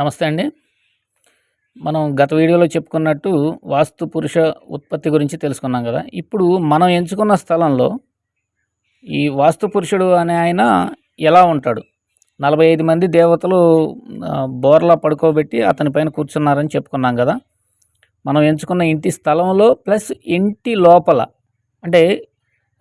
నమస్తే అండి. మనం గత వీడియోలో చెప్పుకున్నట్టు వాస్తు పురుష ఉత్పత్తి గురించి తెలుసుకున్నాం కదా. ఇప్పుడు మనం ఎంచుకున్న స్థలంలో ఈ వాస్తు పురుషుడు అనే ఆయన ఎలా ఉంటాడు? నలభై ఐదు మంది దేవతలు బోర్లా పడుకోబెట్టి అతని పైన కూర్చున్నారని చెప్పుకున్నాం కదా. మనం ఎంచుకున్న ఇంటి స్థలంలో ప్లస్ ఇంటి లోపల అంటే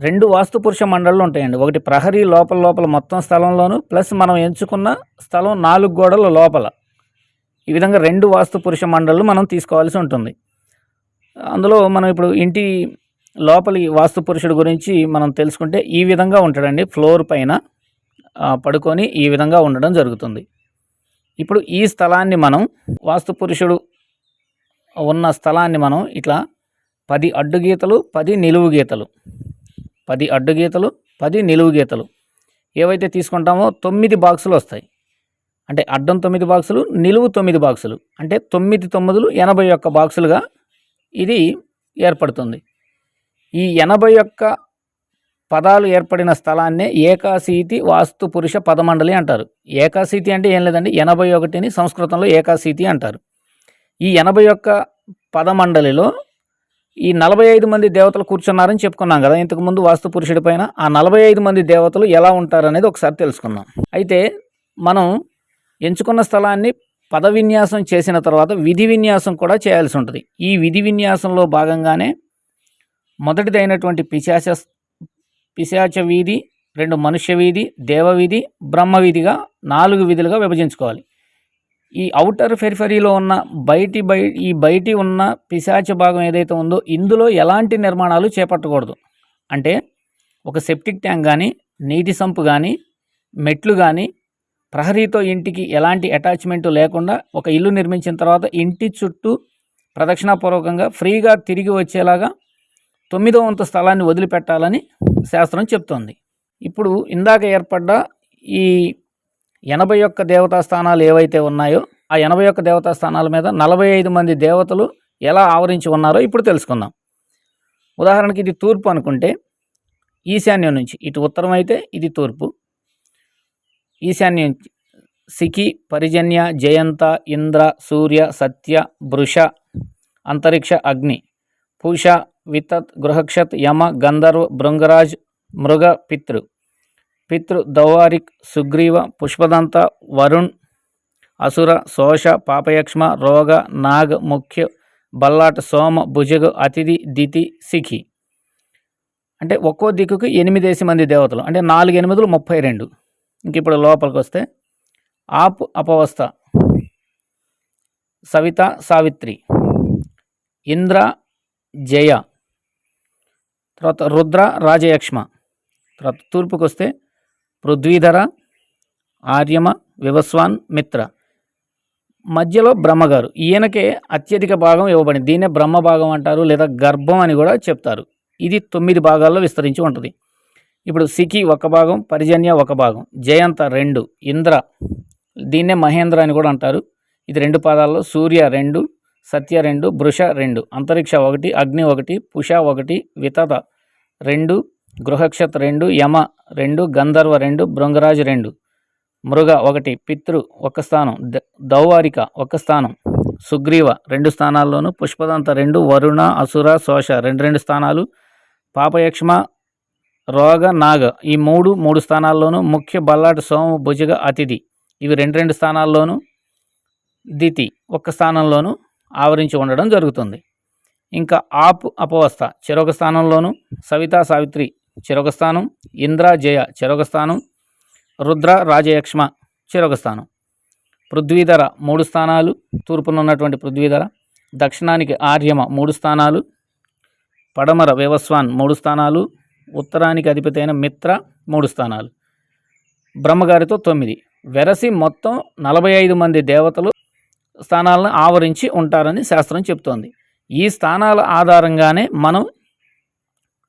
రెండు వాస్తు పురుష మండళ్ళు ఉంటాయండి. ఒకటి ప్రహరీ లోపల లోపల మొత్తం స్థలంలోను ప్లస్ మనం ఎంచుకున్న స్థలం నాలుగు గోడల లోపల. ఈ విధంగా రెండు వాస్తు పురుష మండళ్ళు మనం తీసుకోవాల్సి ఉంటుంది. అందులో మనం ఇప్పుడు ఇంటి లోపలి వాస్తు పురుషుడు గురించి మనం తెలుసుకుంటే ఈ విధంగా ఉంటాడండి. ఫ్లోర్ పైన పడుకొని ఈ విధంగా ఉండడం జరుగుతుంది. ఇప్పుడు ఈ స్థలాన్ని మనం వాస్తు పురుషుడు ఉన్న స్థలాన్ని మనం ఇట్లా పది అడ్డు గీతలు పది నిలువు గీతలు పది అడ్డు గీతలు పది నిలువు గీతలు ఏవైతే తీసుకుంటామో తొమ్మిది బాక్సులు వస్తాయి. అంటే అడ్డం తొమ్మిది బాక్సులు నిలువు తొమ్మిది బాక్సులు. అంటే తొమ్మిది తొమ్మిదిలు ఎనభై ఒక్క బాక్సులుగా ఇది ఏర్పడుతుంది. ఈ ఎనభై ఒక్క పదాలు ఏర్పడిన స్థలాన్నే ఏకాశీతి వాస్తు పురుష పదమండలి అంటారు. ఏకాశీతి అంటే ఏం లేదండి ఎనభై ఒకటిని సంస్కృతంలో ఏకాశీతి అంటారు. ఈ ఎనభై ఒక్క పదమండలిలో ఈ నలభై ఐదు మంది దేవతలు కూర్చున్నారని చెప్పుకున్నాం కదా ఇంతకుముందు వాస్తు పురుషుడి పైన. ఆ నలభై ఐదు మంది దేవతలు ఎలా ఉంటారనేది ఒకసారి తెలుసుకుందాం. అయితే మనం ఎంచుకున్న స్థలాన్ని పద విన్యాసం చేసిన తర్వాత విధి విన్యాసం కూడా చేయాల్సి ఉంటుంది. ఈ విధి విన్యాసంలో భాగంగానే మొదటిదైనటువంటి పిశాచ పిశాచ వీధి రెండు మనుష్య వీధి దేవవీధి బ్రహ్మవీధిగా బ్రహ్మ నాలుగు విధులుగా విభజించుకోవాలి. ఈ అవుటర్ ఫెరిఫరీలో ఉన్న బయటి బయ ఈ బయటి ఉన్న పిశాచ భాగం ఏదైతే ఉందో ఇందులో ఎలాంటి నిర్మాణాలు చేపట్టకూడదు. అంటే ఒక సెప్టిక్ ట్యాంక్ కానీ నీటి సంపు కానీ మెట్లు కానీ ప్రహరీతో ఇంటికి ఎలాంటి అటాచ్మెంట్ లేకుండా ఒక ఇల్లు నిర్మించిన తర్వాత ఇంటి చుట్టూ ప్రదక్షిణాపూర్వకంగా ఫ్రీగా తిరిగి వచ్చేలాగా తొమ్మిదో వంతు స్థలాన్ని వదిలిపెట్టాలని శాస్త్రం చెప్తోంది. ఇప్పుడు ఇందాక ఏర్పడ్డ ఈ ఎనభై ఒక్క దేవతా స్థానాలు ఏవైతే ఉన్నాయో ఆ ఎనభై ఒక్క దేవతా స్థానాల మీద నలభై ఐదు మంది దేవతలు ఎలా ఆవరించి ఉన్నారో ఇప్పుడు తెలుసుకుందాం. ఉదాహరణకి ఇది తూర్పు అనుకుంటే ఈశాన్యం నుంచి ఇటు ఉత్తరం అయితే ఇది తూర్పు ఈశాన్యం సికి పరిజన్య జయంత ఇంద్ర సూర్య సత్య భృష అంతరిక్ష అగ్ని పూష వితత్ గృహక్షత్ యమ గంధర్వ భృంగరాజ్ మృగ పితృ పితృ దౌవారిక్ సుగ్రీవ పుష్పదంత వరుణ్ అసుర శోష పాపయక్ష్మ రోగ నాగ్ ముఖ్య బల్లాట సోమ భుజగ అతిథి దితి సిఖి. అంటే ఒక్కో దిక్కుకి ఎనిమిదేసి మంది దేవతలు. అంటే నాలుగు ఎనిమిదిలు ముప్పై రెండు. ఇంక ఇప్పుడు లోపలికి వస్తే ఆపు అపవస్థ. సవిత సావిత్రి. ఇంద్ర జయ. తర్వాత రుద్ర రాజయక్ష్మ. తర్వాత తూర్పుకి వస్తే పృథ్వీధర ఆర్యమ వివస్వాన్ మిత్ర. మధ్యలో బ్రహ్మగారు. ఈయనకే అత్యధిక భాగం ఇవ్వబడింది. దీన్నే బ్రహ్మ భాగం అంటారు లేదా గర్భం అని కూడా చెప్తారు. ఇది తొమ్మిది భాగాల్లో విస్తరించి ఉంటుంది. ఇప్పుడు సికి ఒక భాగం పరిజన్య ఒక భాగం జయంత రెండు ఇంద్ర దీన్నే మహేంద్ర అని కూడా అంటారు. ఇది రెండు పాదాల్లో సూర్య రెండు సత్య రెండు భృష రెండు అంతరిక్ష ఒకటి అగ్ని ఒకటి పుష ఒకటి వితత రెండు గృహక్షత్ రెండు యమ రెండు గంధర్వ రెండు భృంగరాజు రెండు. మృగ ఒకటి పితృ ఒక స్థానం ద- దౌవారిక ఒక స్థానం సుగ్రీవ రెండు స్థానాల్లోనూ పుష్పదంత రెండు వరుణ అసుర శోష రెండు రెండు స్థానాలు పాపయక్ష్మ రోగ నాగ ఈ మూడు మూడు స్థానాల్లోనూ ముఖ్య బల్లాటి సోమ భుజగ అతిథి. ఇవి రెండు రెండు స్థానాల్లోనూ దితి ఒక్క స్థానంలోనూ ఆవరించి ఉండడం జరుగుతుంది. ఇంకా ఆప్ అపవస్థ చెరొక స్థానంలోను సవితా సావిత్రి చెరొక స్థానం ఇంద్ర జయ చెరొక స్థానం రుద్ర రాజయక్ష్మ చెరొక స్థానం. పృథ్వీధర మూడు స్థానాలు తూర్పున ఉన్నటువంటి పృథ్వీధర దక్షిణానికి ఆర్యమ మూడు స్థానాలు పడమర వివస్వాన్ మూడు స్థానాలు ఉత్తరానికి అధిపతి అయిన మిత్ర మూడు స్థానాలు. బ్రహ్మగారితో తొమ్మిది. వెరసి మొత్తం నలభై ఐదు మంది దేవతలు స్థానాలను ఆవరించి ఉంటారని శాస్త్రం చెప్తోంది. ఈ స్థానాల ఆధారంగానే మనం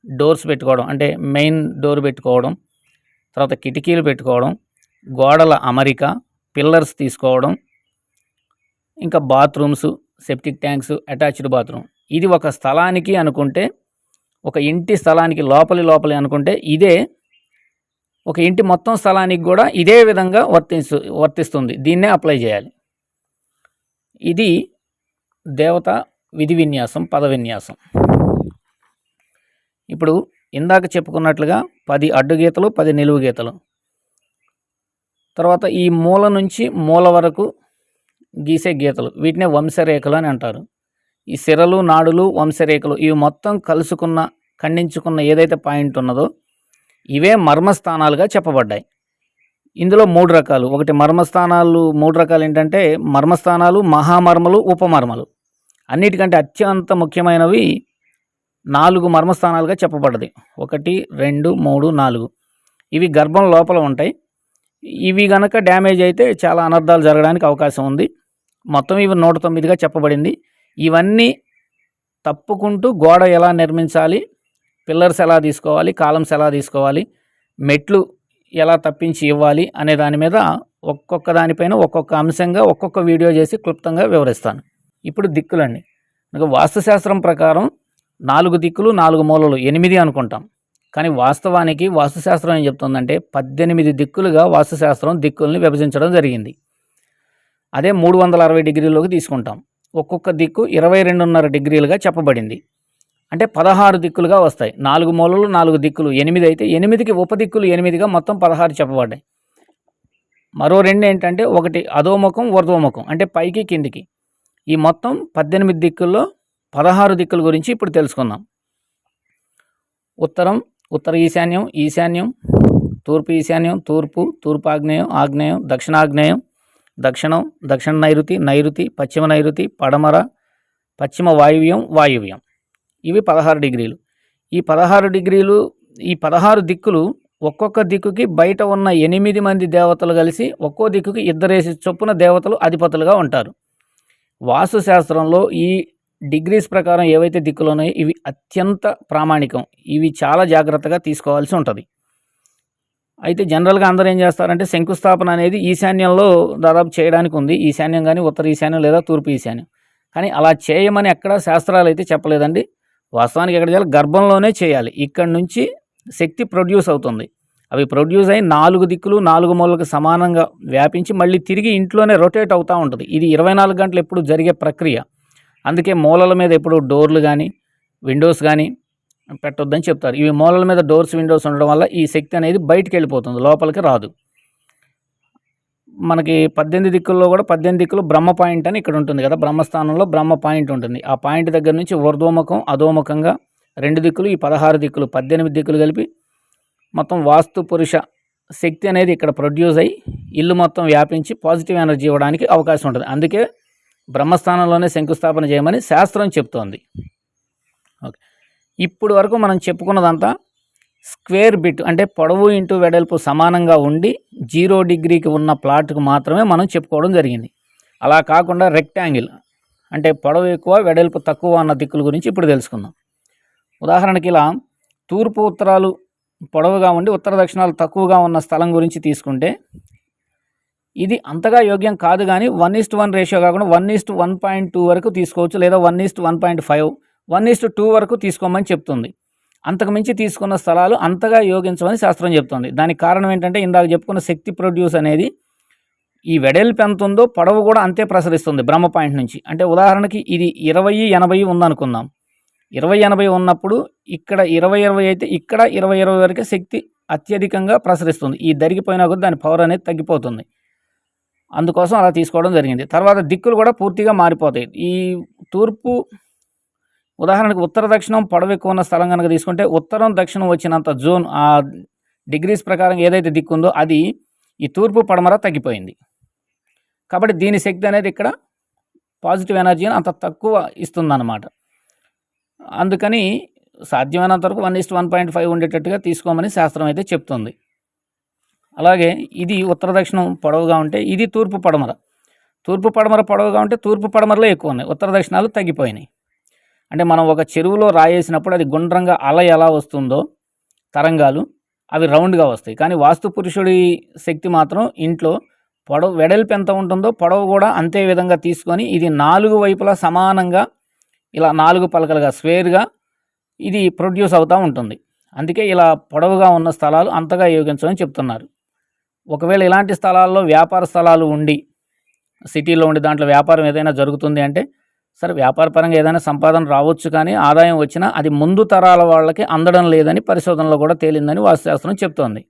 డోర్స్ పెట్టుకోవడం అంటే మెయిన్ డోర్ పెట్టుకోవడం తర్వాత కిటికీలు పెట్టుకోవడం గోడల అమరిక పిల్లర్స్ తీసుకోవడం ఇంకా bathrooms septic tanks attached bathroom. ఇది ఒక స్థలానికి అనుకుంటే ఒక ఇంటి స్థలానికి లోపలి లోపలి అనుకుంటే ఇదే ఒక ఇంటి మొత్తం స్థలానికి కూడా ఇదే విధంగా వర్తిస్తు వర్తిస్తుంది. దీన్నే అప్లై చేయాలి. ఇది దేవత విధి విన్యాసం పద విన్యాసం. ఇప్పుడు ఇందాక చెప్పుకున్నట్లుగా పది అడ్డు గీతలు పది నిలువు గీతలు తర్వాత ఈ మూల నుంచి మూల వరకు గీసే గీతలు. వీటినే వంశరేఖలు అని అంటారు. ఈ సిరలు నాడులు వంశరేఖలు ఇవి మొత్తం కలుసుకున్న ఖండించుకున్న ఏదైతే పాయింట్ ఉన్నదో ఇవే మర్మస్థానాలుగా చెప్పబడ్డాయి. ఇందులో మూడు రకాలు. ఒకటి మర్మస్థానాలు మూడు రకాలు ఏంటంటే మర్మస్థానాలు మహామర్మలు ఉపమర్మలు. అన్నిటికంటే అత్యంత ముఖ్యమైనవి నాలుగు మర్మస్థానాలుగా చెప్పబడ్డది. ఒకటి రెండు మూడు నాలుగు. ఇవి గర్భం లోపల ఉంటాయి. ఇవి గనక డ్యామేజ్ అయితే చాలా అనర్థాలు జరగడానికి అవకాశం ఉంది. మొత్తం ఇవి నూట తొమ్మిదిగా చెప్పబడింది. ఇవన్నీ తప్పుకుంటూ గోడ ఎలా నిర్మించాలి పిల్లర్స్ ఎలా తీసుకోవాలి కాలమ్స్ ఎలా తీసుకోవాలి మెట్లు ఎలా తప్పించి ఇవ్వాలి అనే దాని మీద ఒక్కొక్క దానిపైన ఒక్కొక్క అంశంగా ఒక్కొక్క వీడియో చేసి క్లుప్తంగా వివరిస్తాను. ఇప్పుడు దిక్కులండి. ఇంకా వాస్తుశాస్త్రం ప్రకారం నాలుగు దిక్కులు నాలుగు మూలలు ఎనిమిది అనుకుంటాం. కానీ వాస్తవానికి వాస్తుశాస్త్రం ఏం చెప్తుందంటే పద్దెనిమిది దిక్కులుగా వాస్తుశాస్త్రం దిక్కుల్ని విభజించడం జరిగింది. అదే మూడు వందల అరవై డిగ్రీలోకి తీసుకుంటాం. ఒక్కొక్క దిక్కు ఇరవై రెండున్నర డిగ్రీలుగా చెప్పబడింది. అంటే పదహారు దిక్కులుగా వస్తాయి. నాలుగు మూలలు నాలుగు దిక్కులు ఎనిమిది అయితే ఎనిమిదికి ఉపదిక్కులు ఎనిమిదిగా మొత్తం పదహారు చెప్పబడ్డాయి. మరో రెండు ఏంటంటే ఒకటి అధోముఖం ఊర్ధ్వముఖం అంటే పైకి కిందికి. ఈ మొత్తం పద్దెనిమిది దిక్కుల్లో పదహారు దిక్కుల గురించి ఇప్పుడు తెలుసుకుందాం. ఉత్తరం ఉత్తర ఈశాన్యం ఈశాన్యం తూర్పు ఈశాన్యం తూర్పు తూర్పు ఆగ్నేయం ఆగ్నేయం దక్షిణాగ్నేయం దక్షిణం దక్షిణ నైరుతి నైరుతి పశ్చిమ నైరుతి పడమర పశ్చిమ వాయువ్యం వాయువ్యం. ఇవి పదహారు డిగ్రీలు. ఈ పదహారు డిగ్రీలు ఈ పదహారు దిక్కులు ఒక్కొక్క దిక్కుకి బయట ఉన్న ఎనిమిది మంది దేవతలు కలిసి ఒక్కో దిక్కుకి ఇద్దరేసి చొప్పున దేవతలు అధిపతులుగా ఉంటారు. వాస్తుశాస్త్రంలో ఈ డిగ్రీస్ ప్రకారం ఏవైతే దిక్కులు ఉన్నాయో ఇవి అత్యంత ప్రామాణికం. ఇవి చాలా జాగ్రత్తగా తీసుకోవాల్సి ఉంటుంది. అయితే జనరల్గా అందరూ ఏం చేస్తారంటే శంకుస్థాపన అనేది ఈశాన్యంలో దాదాపు చేయడానికి ఉంది. ఈశాన్యం కానీ ఉత్తర ఈశాన్యం లేదా తూర్పు ఈశాన్యం. కానీ అలా చేయమని ఎక్కడ శాస్త్రాలు అయితే చెప్పలేదండి. వాస్తవానికి ఎక్కడ చేయాలి? గర్భంలోనే చేయాలి. ఇక్కడ నుంచి శక్తి ప్రొడ్యూస్ అవుతుంది. అవి ప్రొడ్యూస్ అయ్యి నాలుగు దిక్కులు నాలుగు మూలలకు సమానంగా వ్యాపించి మళ్ళీ తిరిగి ఇంట్లోనే రొటేట్ అవుతూ ఉంటుంది. ఇది ఇరవై నాలుగు గంటలు ఎప్పుడు జరిగే ప్రక్రియ. అందుకే మూలల మీద ఎప్పుడు డోర్లు కానీ విండోస్ కానీ పెట్టొద్దని చెప్తారు. ఇవి మూలల మీద డోర్స్ విండోస్ ఉండడం వల్ల ఈ శక్తి అనేది బయటికి వెళ్ళిపోతుంది లోపలికి రాదు. మనకి పద్దెనిమిది దిక్కుల్లో కూడా పద్దెనిమిది దిక్కులు బ్రహ్మ పాయింట్ అని ఇక్కడ ఉంటుంది కదా బ్రహ్మస్థానంలో బ్రహ్మ పాయింట్ ఉంటుంది. ఆ పాయింట్ దగ్గర నుంచి ఊర్ధ్వముఖం అధోముఖంగా రెండు దిక్కులు ఈ పదహారు దిక్కులు పద్దెనిమిది దిక్కులు కలిపి మొత్తం వాస్తు పురుష శక్తి అనేది ఇక్కడ ప్రొడ్యూస్ అయ్యి ఇల్లు మొత్తం వ్యాపించి పాజిటివ్ ఎనర్జీ ఇవ్వడానికి అవకాశం ఉంటుంది. అందుకే బ్రహ్మస్థానంలోనే శంకుస్థాపన చేయమని శాస్త్రం చెప్తోంది. ఓకే. ఇప్పుడు వరకు మనం చెప్పుకున్నదంతా స్క్వేర్ బిట్ అంటే పొడవు ఇంటూ వెడల్పు సమానంగా ఉండి జీరో డిగ్రీకి ఉన్న ప్లాట్కు మాత్రమే మనం చెప్పుకోవడం జరిగింది. అలా కాకుండా రెక్టాంగిల్ అంటే పొడవు ఎక్కువ వెడల్పు తక్కువ అన్న దిక్కుల గురించి ఇప్పుడు తెలుసుకుందాం. ఉదాహరణకి ఇలా తూర్పు ఉత్తరాలు పొడవుగా ఉండి ఉత్తర దక్షిణాలు తక్కువగా ఉన్న స్థలం గురించి తీసుకుంటే ఇది అంతగా యోగ్యం కాదు కానీ one is to one ratio కాకుండా one is to one point two వరకు తీసుకోవచ్చు లేదా one is to one point five one is to వరకు తీసుకోమని చెప్తుంది. అంతకుమించి తీసుకున్న స్థలాలు అంతగా యోగించమని శాస్త్రం చెప్తుంది. దానికి కారణం ఏంటంటే ఇందాక చెప్పుకున్న శక్తి ప్రొడ్యూస్ అనేది ఈ వెడల్పు ఎంత ఉందో పొడవు కూడా అంతే ప్రసరిస్తుంది బ్రహ్మ పాయింట్ నుంచి. అంటే ఉదాహరణకి ఇది ఇరవై ఎనభై ఉందనుకుందాం. ఇరవై ఎనభై ఉన్నప్పుడు ఇక్కడ ఇరవై ఇరవై అయితే ఇక్కడ ఇరవై ఇరవై వరకే శక్తి అత్యధికంగా ప్రసరిస్తుంది. ఈ దరిగిపోయినా కూడా దాని పవర్ అనేది తగ్గిపోతుంది. అందుకోసం అలా తీసుకోవడం జరిగింది. తర్వాత దిక్కులు కూడా పూర్తిగా మారిపోతాయి. ఈ తూర్పు ఉదాహరణకు ఉత్తర దక్షిణం పొడవు ఎక్కువ ఉన్న స్థలం కనుక తీసుకుంటే ఉత్తరం దక్షిణం వచ్చినంత జోన్ ఆ డిగ్రీస్ ప్రకారం ఏదైతే దిక్కుందో అది ఈ తూర్పు పడమర తగ్గిపోయింది. కాబట్టి దీని శక్తి అనేది ఇక్కడ పాజిటివ్ ఎనర్జీని అంత తక్కువ ఇస్తుందన్నమాట. అందుకని సాధ్యమైనంత వరకు one is one point five ఉండేటట్టుగా తీసుకోమని శాస్త్రం అయితే చెప్తుంది. అలాగే ఇది ఉత్తర దక్షిణం పొడవుగా ఉంటే ఇది తూర్పు పడమర. తూర్పు పడమర పొడవుగా ఉంటే తూర్పు పడమరలో ఎక్కువ ఉన్నాయి. ఉత్తర దక్షిణాలు తగ్గిపోయినాయి. అంటే మనం ఒక చెరువులో రాయేసినప్పుడు అది గుండ్రంగా అల ఎలా వస్తుందో తరంగాలు అవి రౌండ్గా వస్తాయి. కానీ వాస్తు పురుషుడి శక్తి మాత్రం ఇంట్లో పొడవు వెడల్పు ఎంత ఉంటుందో పొడవు కూడా అంతే విధంగా తీసుకొని ఇది నాలుగు వైపులా సమానంగా ఇలా నాలుగు పలకలుగా స్క్వేర్గా ఇది ప్రొడ్యూస్ అవుతూ ఉంటుంది. అందుకే ఇలా పొడవుగా ఉన్న స్థలాలు అంతగా యోగించమని చెప్తున్నారు. ఒకవేళ ఇలాంటి స్థలాల్లో వ్యాపార స్థలాలు ఉండి సిటీలో ఉండి దాంట్లో వ్యాపారం ఏదైనా జరుగుతుంది అంటే సరే వ్యాపారపరంగా ఏదైనా సంపాదన రావచ్చు కానీ ఆదాయం వచ్చినా అది ముందు తరాల వాళ్ళకి అందడం లేదని పరిశోధనలో కూడా తేలిందని వాస్తుశాస్త్రం చెప్తోంది.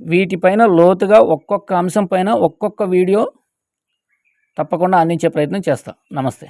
వీటిపైన లోతుగా ఒక్కొక్క అంశం పైన ఒక్కొక్క వీడియో తప్పకుండా అందించే ప్రయత్నం చేస్తాం. నమస్తే.